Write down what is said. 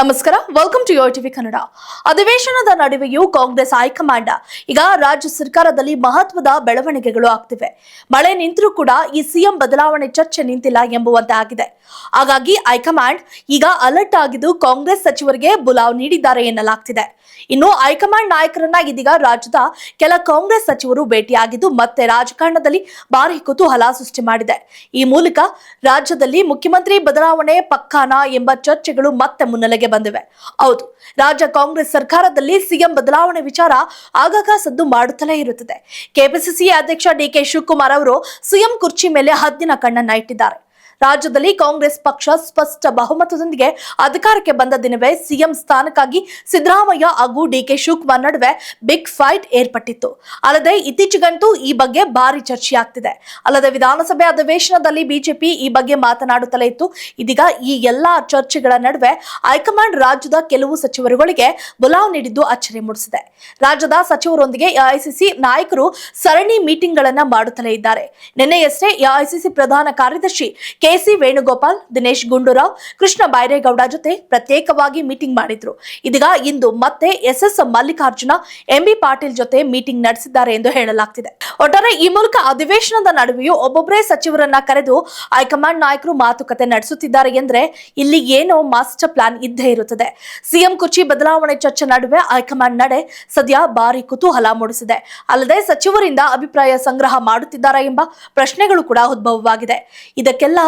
ನಮಸ್ಕಾರ welcome to your TV Kannada. ಅಧಿವೇಶನದ ನಡುವೆಯೂ ಕಾಂಗ್ರೆಸ್ ಹೈಕಮಾಂಡ್ ಈಗ ರಾಜ್ಯ ಸರ್ಕಾರದಲ್ಲಿ ಮಹತ್ವದ ಬೆಳವಣಿಗೆಗಳು ಆಗ್ತಿವೆ. ಮಳೆ ನಿಂತರೂ ಕೂಡ ಈ ಸಿಎಂ ಬದಲಾವಣೆ ಚರ್ಚೆ ನಿಂತಿಲ್ಲ ಎಂಬುವಂತೆ ಆಗಿದೆ. ಹಾಗಾಗಿ ಹೈಕಮಾಂಡ್ ಈಗ ಅಲರ್ಟ್ ಆಗಿದ್ದು ಕಾಂಗ್ರೆಸ್ ಸಚಿವರಿಗೆ ಬುಲಾವ್ ನೀಡಿದ್ದಾರೆ ಎನ್ನಲಾಗ್ತಿದೆ. ಇನ್ನು ಹೈಕಮಾಂಡ್ ನಾಯಕರನ್ನ ಇದೀಗ ರಾಜ್ಯದ ಕೆಲ ಕಾಂಗ್ರೆಸ್ ಸಚಿವರು ಭೇಟಿಯಾಗಿದ್ದು ಮತ್ತೆ ರಾಜಕಾರಣದಲ್ಲಿ ಭಾರಿ ಕುತೂಹಲ ಸೃಷ್ಟಿ ಮಾಡಿದೆ. ಈ ಮೂಲಕ ರಾಜ್ಯದಲ್ಲಿ ಮುಖ್ಯಮಂತ್ರಿ ಬದಲಾವಣೆ ಪಕ್ಕಾನ ಎಂಬ ಚರ್ಚೆಗಳು ಮತ್ತೆ ಮುನ್ನೆಲೆಗೆ ಬಂದಿವೆ. ಹೌದು, ರಾಜ್ಯ ಕಾಂಗ್ರೆಸ್ ಸರ್ಕಾರದಲ್ಲಿ ಸಿಎಂ ಬದಲಾವಣೆ ವಿಚಾರ ಆಗಾಗ ಸದ್ದು ಮಾಡುತ್ತಲೇ ಇರುತ್ತದೆ. ಕೆಪಿಸಿಸಿ ಅಧ್ಯಕ್ಷ ಡಿಕೆ ಶಿವಕುಮಾರ್ ಅವರು ಸಿಎಂ ಕುರ್ಚಿ ಮೇಲೆ ಹದ್ದಿನ ಕಣ್ಣನ್ನ ಇಟ್ಟಿದ್ದಾರೆ. ರಾಜ್ಯದಲ್ಲಿ ಕಾಂಗ್ರೆಸ್ ಪಕ್ಷ ಸ್ಪಷ್ಟ ಬಹುಮತದೊಂದಿಗೆ ಅಧಿಕಾರಕ್ಕೆ ಬಂದ ದಿನವೇ ಸಿಎಂ ಸ್ಥಾನಕ್ಕಾಗಿ ಸಿದ್ದರಾಮಯ್ಯ ಹಾಗೂ ಡಿಕೆ ಶಿವಕುಮಾರ್ ನಡುವೆ ಬಿಗ್ ಫೈಟ್ ಏರ್ಪಟ್ಟಿತ್ತು. ಅಲ್ಲದೆ ಇತ್ತೀಚೆಗಂತೂ ಈ ಬಗ್ಗೆ ಭಾರಿ ಚರ್ಚೆಯಾಗ್ತಿದೆ. ಅಲ್ಲದೆ ವಿಧಾನಸಭೆ ಅಧಿವೇಶನದಲ್ಲಿ ಬಿಜೆಪಿ ಈ ಬಗ್ಗೆ ಮಾತನಾಡುತ್ತಲೇ ಇತ್ತು. ಇದೀಗ ಈ ಎಲ್ಲಾ ಚರ್ಚೆಗಳ ನಡುವೆ ಹೈಕಮಾಂಡ್ ರಾಜ್ಯದ ಕೆಲವು ಸಚಿವರುಗಳಿಗೆ ಬುಲಾವ್ ನೀಡಿದ್ದು ಅಚ್ಚರಿ ಮೂಡಿಸಿದೆ. ರಾಜ್ಯದ ಸಚಿವರೊಂದಿಗೆ ಎಐಸಿಸಿ ನಾಯಕರು ಸರಣಿ ಮೀಟಿಂಗ್ಗಳನ್ನು ಮಾಡುತ್ತಲೇ ಇದ್ದಾರೆ. ನಿನ್ನೆಯಷ್ಟೇ ಎಐಸಿಸಿ ಪ್ರಧಾನ ಕಾರ್ಯದರ್ಶಿ ಕೆಸಿ ವೇಣುಗೋಪಾಲ್, ದಿನೇಶ್ ಗುಂಡೂರಾವ್, ಕೃಷ್ಣ ಬೈರೇಗೌಡ ಜೊತೆ ಪ್ರತ್ಯೇಕವಾಗಿ ಮೀಟಿಂಗ್ ಮಾಡಿದ್ರು. ಇದೀಗ ಇಂದು ಮತ್ತೆ S S Mallikarjuna MB Patil ಜೊತೆ ಮೀಟಿಂಗ್ ನಡೆಸಿದ್ದಾರೆ ಎಂದು ಹೇಳಲಾಗ್ತಿದೆ. ಒಟ್ಟಾರೆ ಈ ಮೂಲಕ ಅಧಿವೇಶನದ ನಡುವೆಯೂ ಒಬ್ಬೊಬ್ಬರೇ ಸಚಿವರನ್ನ ಕರೆದು ಹೈಕಮಾಂಡ್ ನಾಯಕರು ಮಾತುಕತೆ ನಡೆಸುತ್ತಿದ್ದಾರೆ ಎಂದ್ರೆ ಇಲ್ಲಿ ಏನೋ ಮಾಸ್ಟರ್ ಪ್ಲಾನ್ ಇದ್ದೇ ಇರುತ್ತದೆ. ಸಿಎಂ ಕುರ್ಚಿ ಬದಲಾವಣೆ ಚರ್ಚೆ ನಡುವೆ ಹೈಕಮಾಂಡ್ ನಡೆ ಸದ್ಯ ಭಾರಿ ಕುತೂಹಲ ಮೂಡಿಸಿದೆ. ಅಲ್ಲದೆ ಸಚಿವರಿಂದ ಅಭಿಪ್ರಾಯ ಸಂಗ್ರಹ ಮಾಡುತ್ತಿದ್ದಾರೆ ಎಂಬ ಪ್ರಶ್ನೆಗಳು ಕೂಡ ಉದ್ಭವವಾಗಿದೆ. ಇದಕ್ಕೆಲ್ಲ